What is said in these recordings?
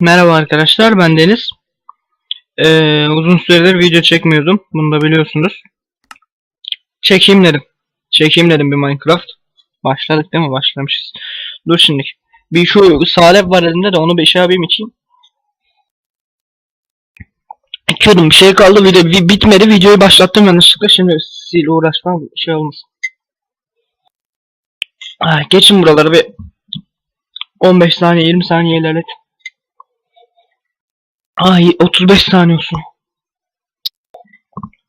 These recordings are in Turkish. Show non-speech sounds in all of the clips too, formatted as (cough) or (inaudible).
Merhaba arkadaşlar ben Deniz. Ee, uzun süredir video çekmiyordum. Bunu da biliyorsunuz. Çekeyim dedim. Çekeyim dedim bir Minecraft. Başladık değil mi? Başlamışız. Dur şimdi. Bir şu salep var elimde de onu bir şey yapayım içeyim. İçiyordum bir şey kaldı video bi- bitmedi videoyu başlattım yanlışlıkla şimdi sil uğraşmam şey olmasın. Geçin buraları bir 15 saniye 20 saniye ilerlet. Ay 35 saniye olsun.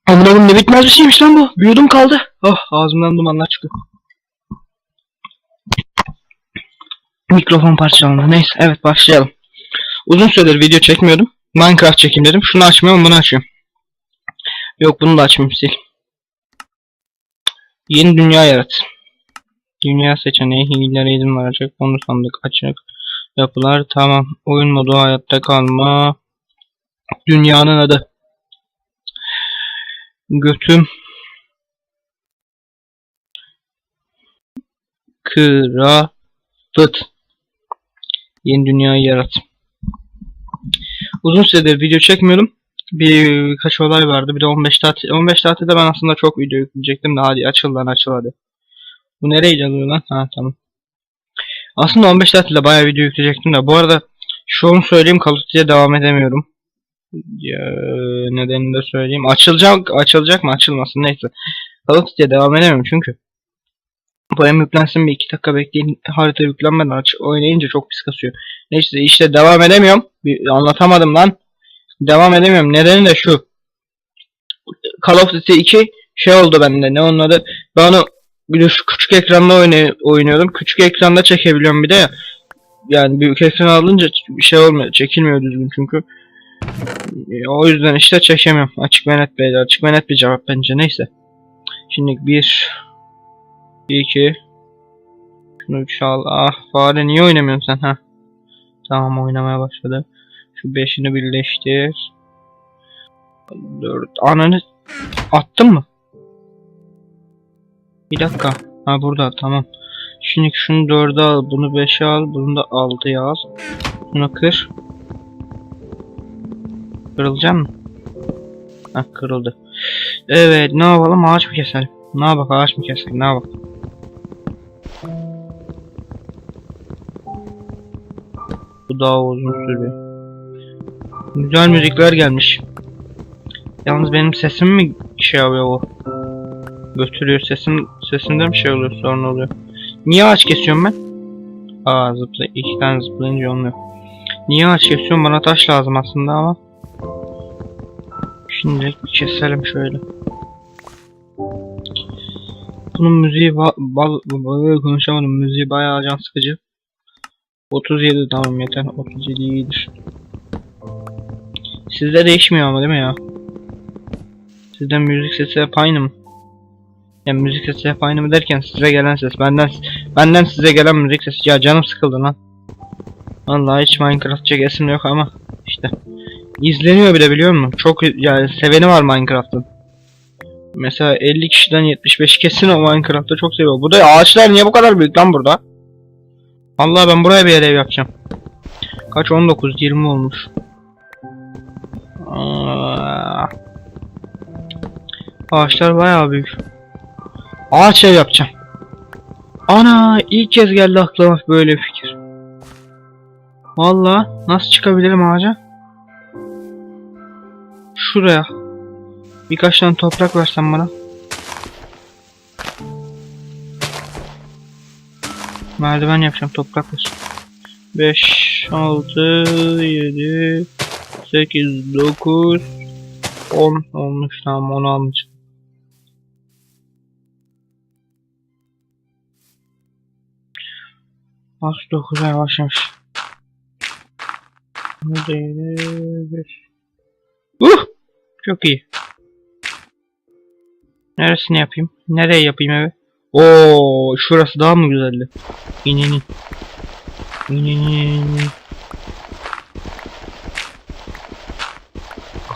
Koyayım ne bitmez bir şeymiş lan bu. Bir yudum kaldı. Oh ağzımdan dumanlar çıkıyor. Mikrofon parçalandı. Neyse evet başlayalım. Uzun süredir video çekmiyordum. Minecraft çekeyim dedim. Şunu açmıyorum bunu açıyorum. Yok bunu da açmayayım sil. Yeni dünya yarat. Dünya seçeneği hilelere izin verecek. Konu sandık açık. Yapılar tamam. Oyun modu hayatta kalma. Dünyanın adı. Götüm. Kırafıt. Yeni dünyayı yarat. Uzun süredir video çekmiyorum. Bir birkaç olay vardı. Bir de 15 tatil. 15 tatilde ben aslında çok video yükleyecektim de hadi açıl lan açıl hadi. Bu nereye çalıyor lan? Ha tamam. Aslında 15 tatilde bayağı video yükleyecektim de. Bu arada şunu söyleyeyim Call devam edemiyorum. Ya, nedenini de söyleyeyim. Açılacak, açılacak mı? Açılmasın neyse. Duty'ye devam edemiyorum çünkü. Hem yüklensin bir iki dakika bekleyin. Harita yüklenmeden aç oynayınca çok pis kasıyor. Neyse işte devam edemiyorum. Bir, anlatamadım lan. Devam edemiyorum. Nedeni de şu. Call of Duty 2 şey oldu bende. Ne onun adı? Ben onu şu küçük ekranda oynay oynuyordum. Küçük ekranda çekebiliyorum bir de ya. Yani büyük ekran alınca bir şey olmuyor. Çekilmiyor düzgün çünkü. E, O yüzden işte çekemiyorum. Açık ve net beyler. Açık ve net bir cevap bence. Neyse. Şimdi bir, iki. Şunu çal. Ah fare niye oynamıyorsun sen ha? Tamam oynamaya başladı. Şu beşini birleştir. Dört. Ananı attın mı? Bir dakika. Ha burada tamam. Şimdi şunu dörde al. Bunu beşe al. Bunu da altıya al. Bunu kır. Kırılacak mı? Ha kırıldı. Evet ne yapalım ağaç mı keselim? Ne yapak ağaç mı keselim? Ne yapak? Bu daha uzun sürüyor. Güzel müzikler gelmiş. Yalnız benim sesim mi şey yapıyor o? Götürüyor sesim sesimde mi şey oluyor sorun oluyor. Niye ağaç kesiyorum ben? Aa zıplay iki tane zıplayınca olmuyor. Niye ağaç kesiyorum bana taş lazım aslında ama. Şimdilik keselim şöyle. Bunun müziği ba bal bal konuşamadım. Müziği bayağı can sıkıcı. 37 tamam yeter. 37 iyidir. Sizde değişmiyor ama değil mi ya? Sizde müzik sesi hep aynı mı? Yani müzik sesi hep aynı mı derken size gelen ses benden benden size gelen müzik sesi ya canım sıkıldı lan. Vallahi hiç Minecraft çekesim yok ama işte izleniyor bile biliyor musun? Çok yani seveni var Minecraft'ın. Mesela 50 kişiden 75 kesin o Minecraft'ı çok seviyor. Bu da ağaçlar niye bu kadar büyük lan burada? Allah ben buraya bir ev yapacağım. Kaç 19 20 olmuş. Aa. Ağaçlar bayağı büyük. Ağaç ev yapacağım. Ana ilk kez geldi aklıma böyle bir fikir. Valla nasıl çıkabilirim ağaca? Şuraya. Birkaç tane toprak versen bana. Merdiven yapacağım toprak ver. 5, 6, 7, 8, 9, 10 olmuş tamam 10 almış. Az 9 ay başlamış. Bu değil. Uh! Çok iyi. Neresini yapayım? Nereye yapayım evi? Oo, şurası daha mı güzeldi? İn in in. İn in in.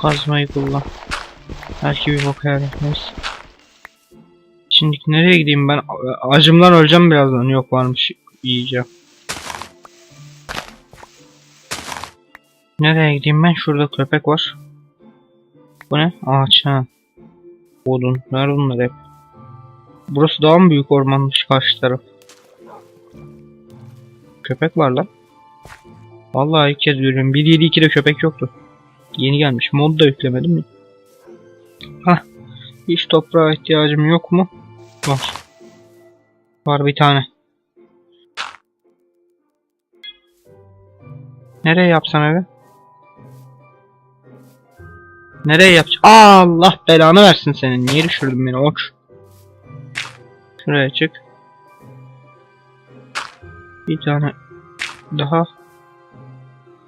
Kazmayı kullan. Belki bir bok yarar. Neyse. Şimdi nereye gideyim ben? Acımdan öleceğim birazdan. Yok varmış. Yiyeceğim. Nereye gideyim ben? Şurada köpek var. Bu ne? Ağaç ha. Odun. Nerede bunlar hep? Burası daha mı büyük ormanmış karşı taraf? Köpek var lan. Vallahi ilk kez görüyorum. 1.7.2'de köpek yoktu. Yeni gelmiş. Mod da yüklemedim mi? Hah. Hiç toprağa ihtiyacım yok mu? Var. Var bir tane. Nereye yapsam evi? Nereye yapacağım? Allah belanı versin senin. Niye düşürdün beni oç? Şuraya çık. Bir tane daha.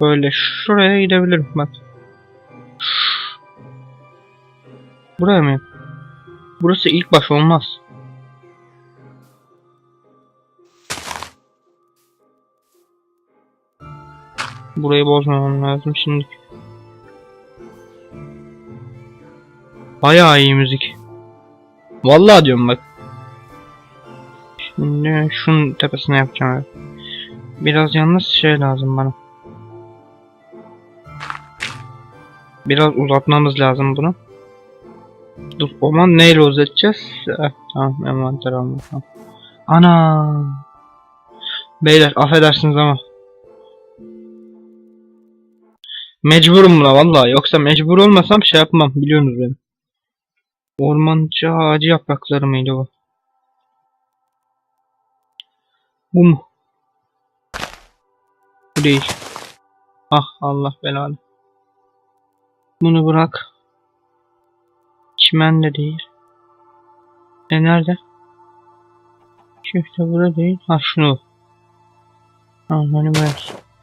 Böyle şuraya gidebilirim bak. Buraya mı? Burası ilk baş olmaz. Burayı bozmamam lazım şimdi. Bayağı iyi müzik. Vallahi diyorum bak. Şimdi şunun tepesine yapacağım. evet. Biraz yalnız şey lazım bana. Biraz uzatmamız lazım bunu. Dur o zaman neyle uzatacağız? Eh, tamam envanter alma. Ana. Beyler affedersiniz ama. Mecburum buna vallahi yoksa mecbur olmasam şey yapmam biliyorsunuz beni. Ormancı ağacı yaprakları mıydı bu? Bu mu? Bu değil. Ah Allah belanı. Bunu bırak. Çimen de değil. E nerede? Çifte burada değil. Ha şunu. Böyle.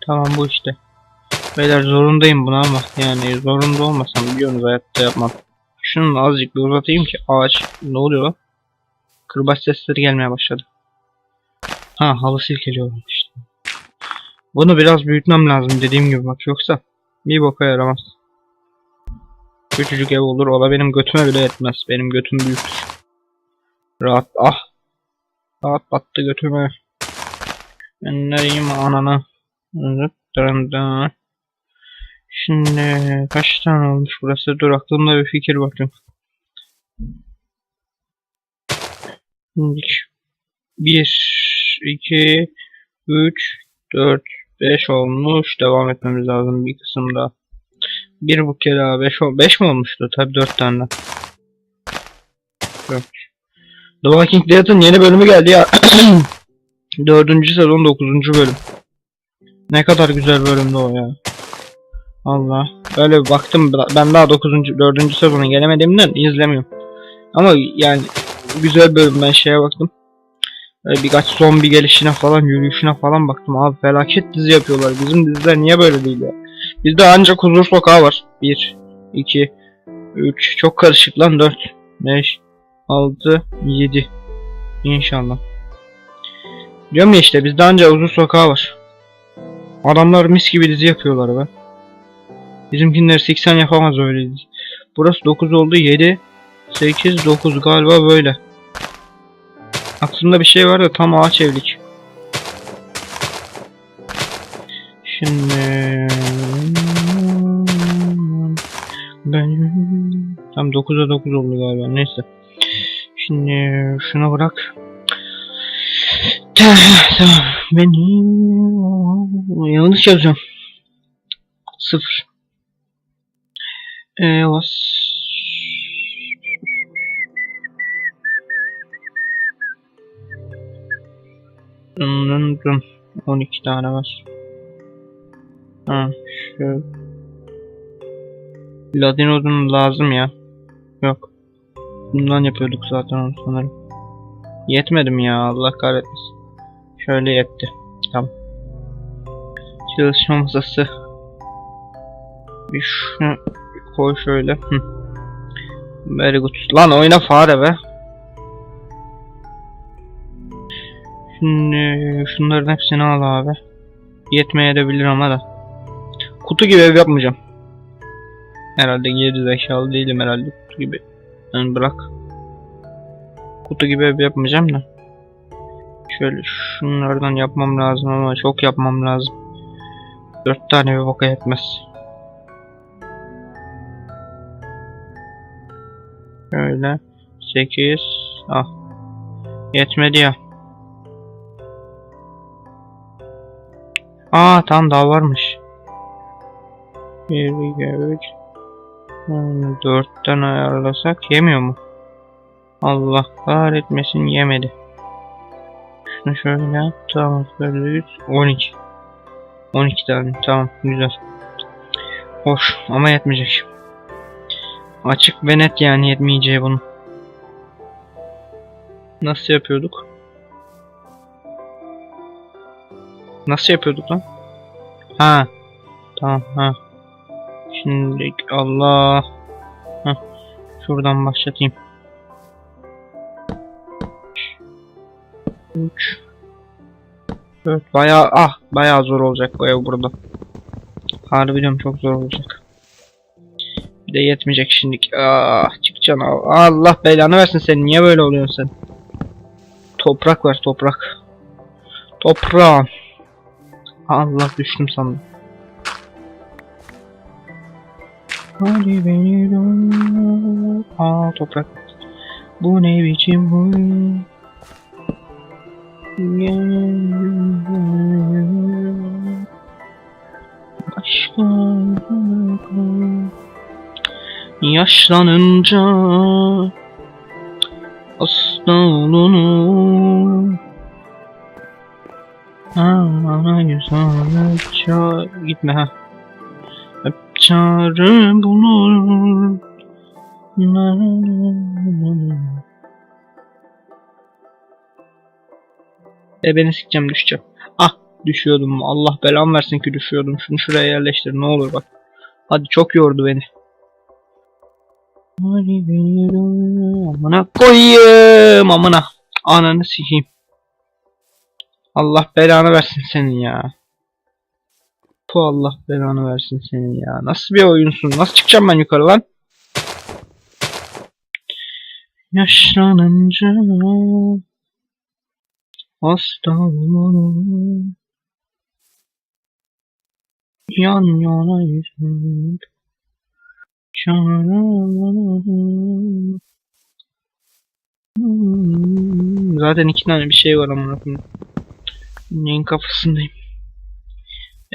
Tamam bu işte. Beyler zorundayım buna ama yani zorunda olmasam biliyorsunuz hayatta yapmam. Şunu azıcık bir uzatayım ki ağaç ne oluyor lan? Kırbaç sesleri gelmeye başladı. Ha halı silkeliyor işte. Bunu biraz büyütmem lazım dediğim gibi bak yoksa bir boka yaramaz. Küçücük ev olur o da benim götüme bile yetmez. Benim götüm büyük. Rahat ah. Rahat battı götüme. Ben nereyim anana. Zıt dırın dırın. Şimdi kaç tane olmuş burası? Dur aklımda bir fikir bakın. Şimdi 1, 2, 3, 4, 5 olmuş. Devam etmemiz lazım bir kısım daha. Bir bu kere daha 5 5 mi olmuştu? Tabi 4 tane. 4. The Walking Dead'ın yeni bölümü geldi ya. (clears throat) 4. sezon 9. bölüm. Ne kadar güzel bölümdü o ya. Allah. Böyle bir baktım ben daha 9. 4. sezona gelemediğimden izlemiyorum. Ama yani güzel bölüm ben şeye baktım. Böyle birkaç zombi gelişine falan yürüyüşüne falan baktım abi felaket dizi yapıyorlar. Bizim diziler niye böyle değil ya? Bizde ancak huzur sokağı var. 1, 2, 3 çok karışık lan 4, 5, 6, 7 İnşallah. Diyorum ya işte bizde ancak huzur sokağı var. Adamlar mis gibi dizi yapıyorlar be. Bizimkinler 80 yapamaz öyle. Burası 9 oldu 7, 8, 9 galiba böyle. Aklımda bir şey var da tam ağaç evlik. Şimdi ben tam 9'a 9 oldu galiba neyse. Şimdi şunu bırak. Tamam. Ben yanlış yazıyorum. Sıfır. Was Dın dın dın. 12 tane var. Ha şu. Ladin odun lazım ya. Yok. Bundan yapıyorduk zaten onu sanırım. Yetmedi mi ya Allah kahretmesin. Şöyle yetti. Tamam. Çalışma masası. Bir şunu koy şöyle. Very good. Lan oyna fare be. Şimdi şunların hepsini al abi. Yetmeye de ama da. Kutu gibi ev yapmayacağım. Herhalde geri zekalı değilim herhalde kutu gibi. Yani bırak. Kutu gibi ev yapmayacağım da. Şöyle şunlardan yapmam lazım ama çok yapmam lazım. Dört tane bir boka yetmez. Şöyle. 8. Ah. Yetmedi ya. Aa tam daha varmış. 1, 2, 3. 4'ten ayarlasak yemiyor mu? Allah kahretmesin yemedi. Şunu şöyle tamam böyle 12. 12 tane tamam güzel. Hoş ama yetmeyecek. Açık ve net yani yetmeyeceği bunun. Nasıl yapıyorduk? Nasıl yapıyorduk lan? Ha. Tamam ha. Şimdi Allah. Heh. Şuradan başlatayım. 3 4 bayağı ah bayağı zor olacak bu ev burada. Harbi çok zor olacak. De yetmeyecek şimdilik. Ah çıkacaksın. Allah belanı versin sen. Niye böyle oluyorsun sen? Toprak ver toprak. Toprağım. Allah düştüm sandım. Hadi beni. Aa toprak. Bu ne biçim huy? Aşkım Yaşlanınca Hasta olunur Ana güzel çağır Gitme ha Hep bulur. E beni sikeceğim düşeceğim. Ah düşüyordum. Allah belamı versin ki düşüyordum. Şunu şuraya yerleştir ne olur bak. Hadi çok yordu beni. Hadi beni amına koyayım amına. Ananı sikeyim. Allah belanı versin senin ya. Bu Allah belanı versin senin ya. Nasıl bir oyunsun? Nasıl çıkacağım ben yukarı lan? Yaşlanınca hasta olur. Yan yana yüzüm. Çağıramadım. Zaten iki tane bir şey var koyayım. Neyin kafasındayım.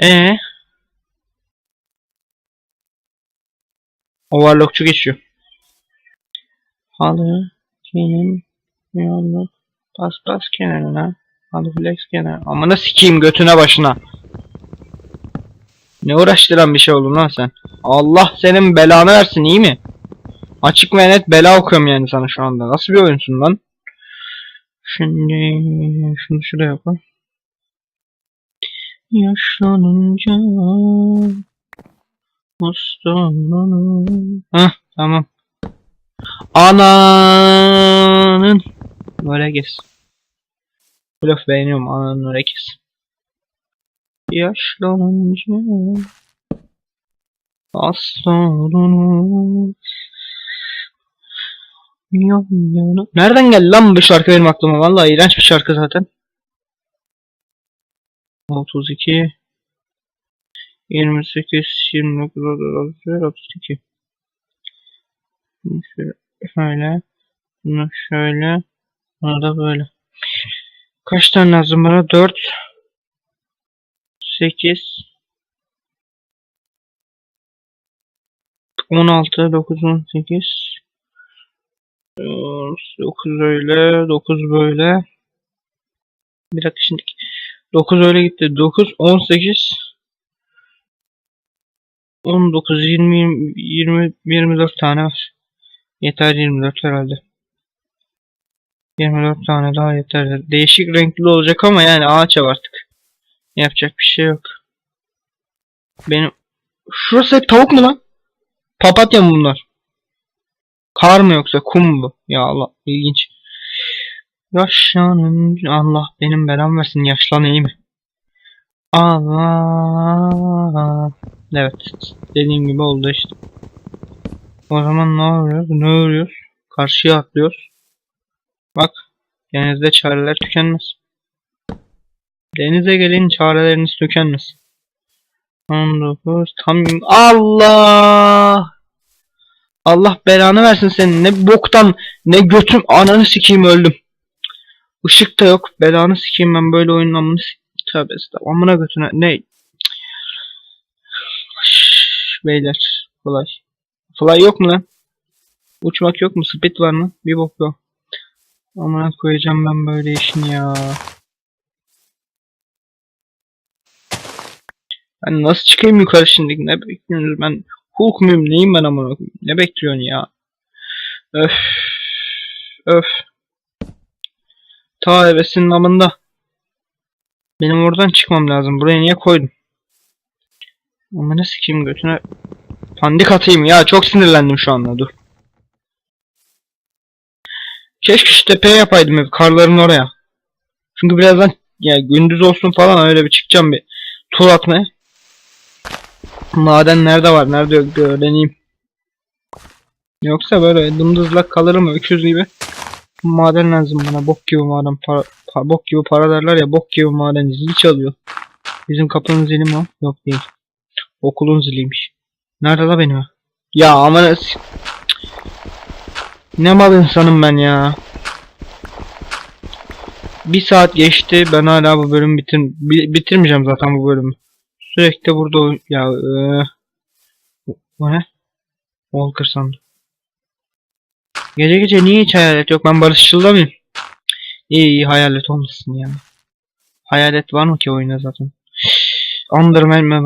E Overlockçu geçiyor. Halı, kilim, yolluk, paspas kenarına, halı flex kenar. Amına sikeyim götüne başına. Ne uğraştıran bir şey oldun lan sen. Allah senin belanı versin iyi mi? Açık ve net bela okuyorum yani sana şu anda. Nasıl bir oyunsun lan? Şimdi şunu şuraya yapalım. Yaşlanınca Mustafan'ın Hah tamam. Ananın Böyle kes. Blöf beğeniyorum ananın öyle. Yaşlanınca yana Nereden geldi lan bu şarkı benim aklıma? Vallahi iğrenç bir şarkı zaten. 32 28 29 30 32 Bunu şöyle şöyle bunu şöyle bunu da böyle. Kaç tane lazım bana? 4 8 16 9 18 9 öyle 9 böyle. Bir dakika şimdi. 9 öyle gitti. 9 18 19 20 20 24 tane var. Yeter 24 herhalde. 24 tane daha yeter. Değişik renkli olacak ama yani ağaç ev artık. Yapacak bir şey yok. Benim şurası tavuk mu lan? Papatya mı bunlar Kar mı yoksa kum mu? Ya Allah ilginç. Yaşlanınca Allah benim belam versin yaşlan iyi mi? Allah. Evet dediğim gibi oldu işte. O zaman ne yapıyoruz? Ne örüyoruz? Karşıya atlıyoruz. Bak denizde çareler tükenmez. Denize gelin çareleriniz tükenmez. 19 tam Allah Allah belanı versin senin. Ne boktan ne götüm ananı sikeyim öldüm. Işık da yok. Belanı sikeyim ben böyle s- Tövbe estağfurullah. Amına götüne. Ne? Beyler. Fly. Fly yok mu lan? Uçmak yok mu? Speed var mı? Bir bok yok. Amına koyacağım ben böyle işini ya. Ben nasıl çıkayım yukarı şimdi? Ne bekliyorsunuz? Ben Hulk muyum? Neyim ben amına? Ne bekliyorsun ya? Öf. Öf. Ta hevesinin amında. Benim oradan çıkmam lazım. Buraya niye koydum? Amına sikeyim götüne. Pandik atayım ya. Çok sinirlendim şu anda. Dur. Keşke şu tepeye yapaydım hep. Karların oraya. Çünkü birazdan ya gündüz olsun falan öyle bir çıkacağım bir tur atmaya. Maden nerede var nerede yok öğreneyim. Yoksa böyle dımdızlak kalırım öküz gibi. Maden lazım bana bok gibi maden para, pa- bok gibi para derler ya bok gibi maden zil çalıyor. Bizim kapının zili mi? Yok değil. Okulun ziliymiş. Nerede la benim? Ya aman ne mal insanım ben ya. Bir saat geçti ben hala bu bölümü bitir bi- bitirmeyeceğim zaten bu bölümü. Sürekli burada ya eee, bu ne? Walker sandım. Gece gece niye hiç hayalet yok? Ben barışçılda mıyım? İyi iyi hayalet olmasın ya. Hayalet var mı ki oyunda zaten? Underman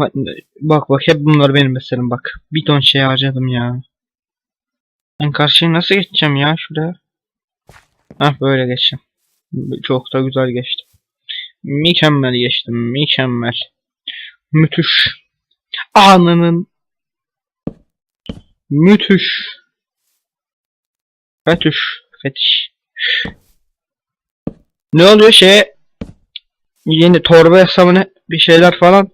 bak bak hep bunlar benim meselem bak. Bir ton şey harcadım ya. Ben karşıya nasıl geçeceğim ya şuraya? Hah böyle geçeceğim. Çok da güzel geçtim. Mükemmel geçtim. Mükemmel. Müthiş. Ananın. Müthiş. Fetüş. Fetiş. Ne oluyor şey? Yeni torba hesabına bir şeyler falan.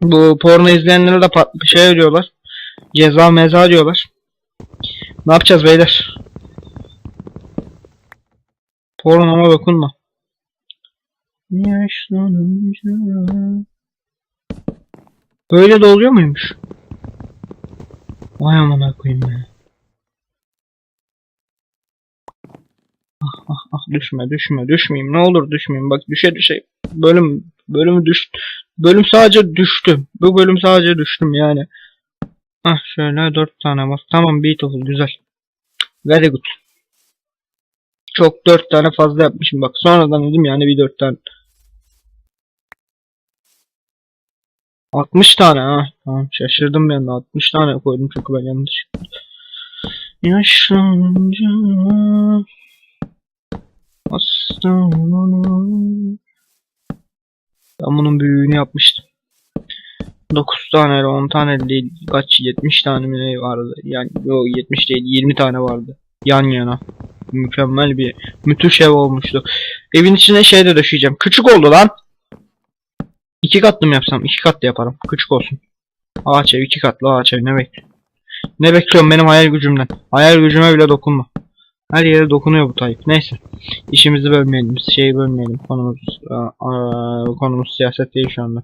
Bu porno izleyenlere de bir şey diyorlar. Ceza meza diyorlar. Ne yapacağız beyler? Pornoma dokunma. Yaşlanınca... Böyle de oluyor muymuş? Vay amına koyayım ya. Ah ah ah. Düşme düşme düşmeyeyim. Ne olur düşmeyeyim. Bak düşe düşe. Bölüm bölüm düş bölüm sadece düştü. Bu bölüm sadece düştüm yani. Ah şöyle dört tane var tamam beautiful güzel. Very good. Çok dört tane fazla yapmışım. Bak sonradan dedim yani bir dört tane 60 tane ha. Tamam şaşırdım ben de 60 tane koydum çünkü ben yanlış. Yaşlanınca hastalanır. Ben bunun büyüğünü yapmıştım. 9 tane 10 tane değil kaç 70 tane mi ne vardı yani yok 70 değil 20 tane vardı yan yana mükemmel bir müthiş ev olmuştu evin içine şey de döşeyeceğim küçük oldu lan İki katlı mı yapsam? İki katlı yaparım. Küçük olsun. Ağaç ev, iki katlı ağaç ev. Ne bekliyorsun? Ne bekliyorum benim hayal gücümden? Hayal gücüme bile dokunma. Her yere dokunuyor bu Tayyip. Neyse. İşimizi bölmeyelim. Şeyi bölmeyelim. Konumuz, aa, aa, konumuz siyaset değil şu anda.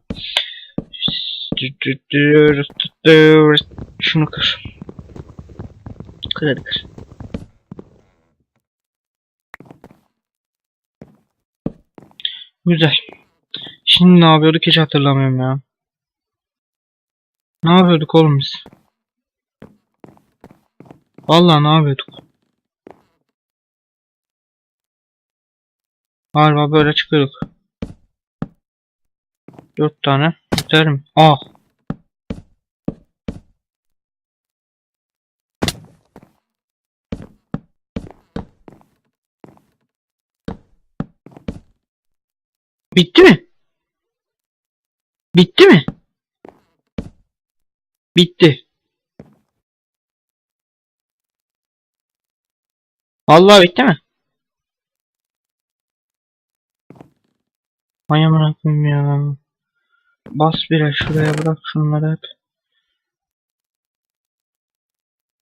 Şunu kır. Kır hadi kır. Güzel. Şimdi ne yapıyorduk hiç hatırlamıyorum ya. Ne yapıyorduk oğlum biz? Vallahi ne yapıyorduk? Galiba böyle çıkıyorduk. Dört tane. Yeter mi? Ah. Bitti mi? Bitti mi? Bitti. Vallahi bitti mi? Ay amına ya. Bas biraz şuraya bırak şunları hep.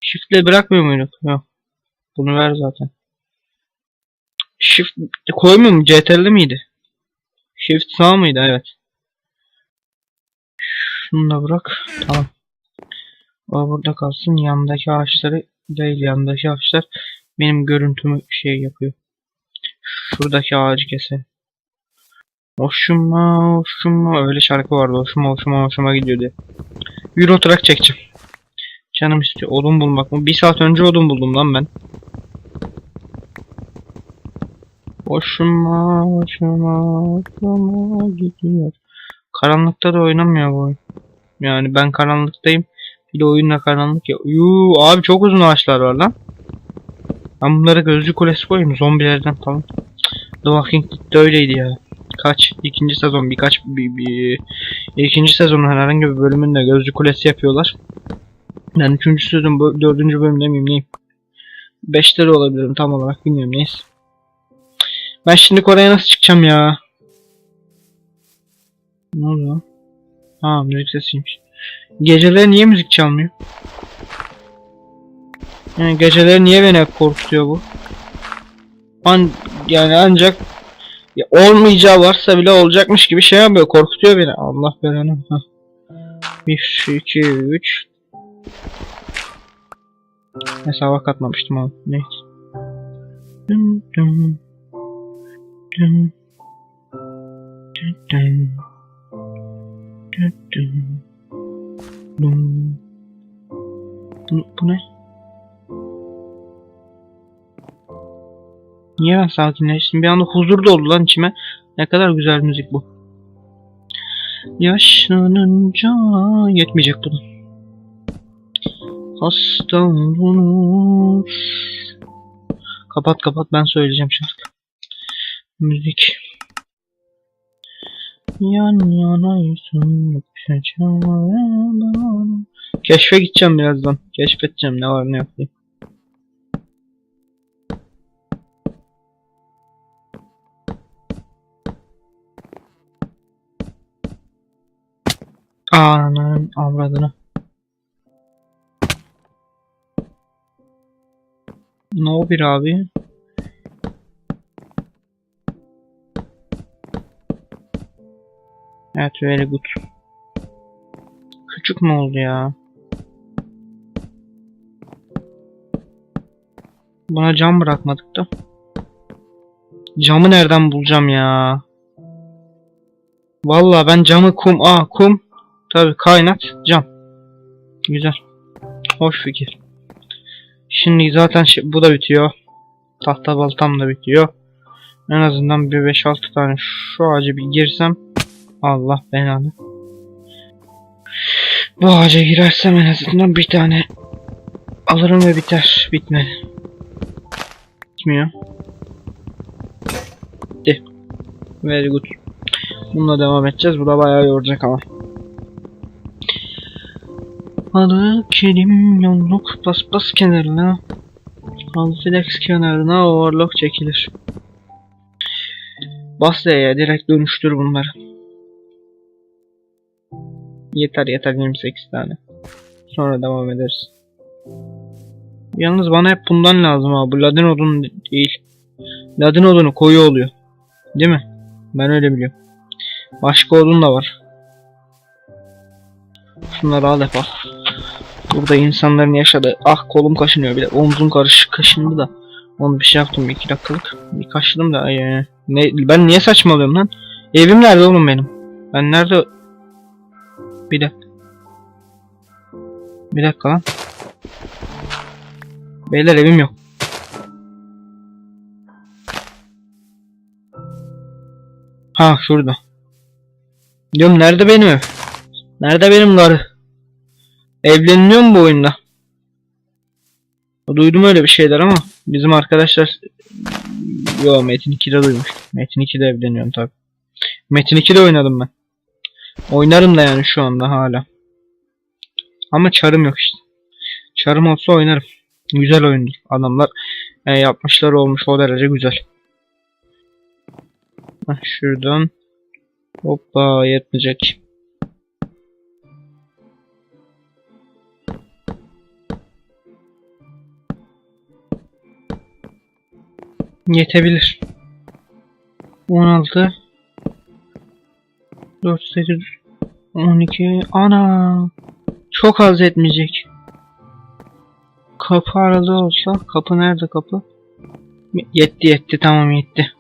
Shift'le bırakmıyor muyduk? Yok. Bunu ver zaten. Shift koymuyor mu? CTRL miydi? Shift sağ mıydı? Evet. Şunu da bırak. Tamam. O burada kalsın. Yanındaki ağaçları Değil yandaki ağaçlar benim görüntümü şey yapıyor. Şuradaki ağacı keselim. Hoşuma hoşuma öyle şarkı vardı hoşuma hoşuma hoşuma gidiyor diye. Euro Truck çekeceğim. Canım istiyor. Odun bulmak mı? Bir saat önce odun buldum lan ben. Hoşuma hoşuma hoşuma gidiyor. Karanlıkta da oynamıyor bu oyun. Yani ben karanlıktayım. Bir de oyunla karanlık ya. Yuu abi çok uzun ağaçlar var lan. Ben bunlara gözcü kulesi koyayım zombilerden falan. The Walking Dead'de öyleydi ya. Kaç? ikinci sezon birkaç bir, bir ikinci sezonun herhangi bir bölümünde gözcü kulesi yapıyorlar. Ben üçüncü sezon dördüncü bölümde miyim neyim? Beşte de olabilirim tam olarak bilmiyorum neyse. Ben şimdi Kore'ye nasıl çıkacağım ya? Ne oluyor? Ha müzik sesiymiş. Geceleri niye müzik çalmıyor? Yani geceleri niye beni korkutuyor bu? An yani ancak ya olmayacağı varsa bile olacakmış gibi şey yapıyor. Korkutuyor beni. Allah belanı. Heh. 1, 2, 3. Hesaba katmamıştım ama. Neyse. Dın dın. Dın. Dın dın. Dın. Bu, bu ne? Niye ben sakinleştim? Bir anda huzur doldu lan içime. Ne kadar güzel müzik bu. Yaşlanınca yetmeyecek bunu. Hasta olunur. Kapat kapat ben söyleyeceğim şarkı. Müzik. Yan yanaysın öpeceğim. Keşfe gideceğim birazdan. Keşfedeceğim ne var ne yok diye. Ananın avradını. No bir abi. Evet very good. Küçük mü oldu ya? Buna cam bırakmadık da. Camı nereden bulacağım ya? Vallahi ben camı kum, aa kum. Tabii kaynat, cam. Güzel. Hoş fikir. Şimdi zaten şi- bu da bitiyor. Tahta baltam da bitiyor. En azından bir 5-6 tane şu ağacı bir girsem. Allah belanı. Bu ağaca girersem en azından bir tane alırım ve biter. Bitmedi. Bitmiyor. Bitti. Very good. Bununla devam edeceğiz. Bu da bayağı yoracak ama. Adı kelim yolluk paspas kenarına Halflex kenarına overlock çekilir. Bas D'ye direkt dönüştür bunları. Yeter yeter 28 tane. Sonra devam ederiz. Yalnız bana hep bundan lazım abi. Ladin odun değil. Ladin odunu koyu oluyor. Değil mi? Ben öyle biliyorum. Başka odun da var. Şunları al hep al. Burada insanların yaşadığı ah kolum kaşınıyor bir de omzum karış kaşındı da onu bir şey yaptım bir iki dakikalık bir kaşıdım da ay, ne ben niye saçmalıyorum lan evim nerede oğlum benim ben nerede bir dakika bir dakika lan beyler evim yok ha şurada diyorum nerede benim ev nerede benim karı Evleniliyor mu bu oyunda? Duydum öyle bir şeyler ama bizim arkadaşlar Yo Metin 2'de duymuş. Metin 2'de evleniyorum tabi. Metin 2'de oynadım ben. Oynarım da yani şu anda hala. Ama çarım yok işte. Çarım olsa oynarım. Güzel oyundur. Adamlar e, yapmışlar olmuş o derece güzel. Heh, şuradan Hoppa yetmeyecek. Yetebilir. 16 4 8 12 ana çok az etmeyecek. kapı arada olsa kapı nerede kapı? Yetti yetti tamam yetti.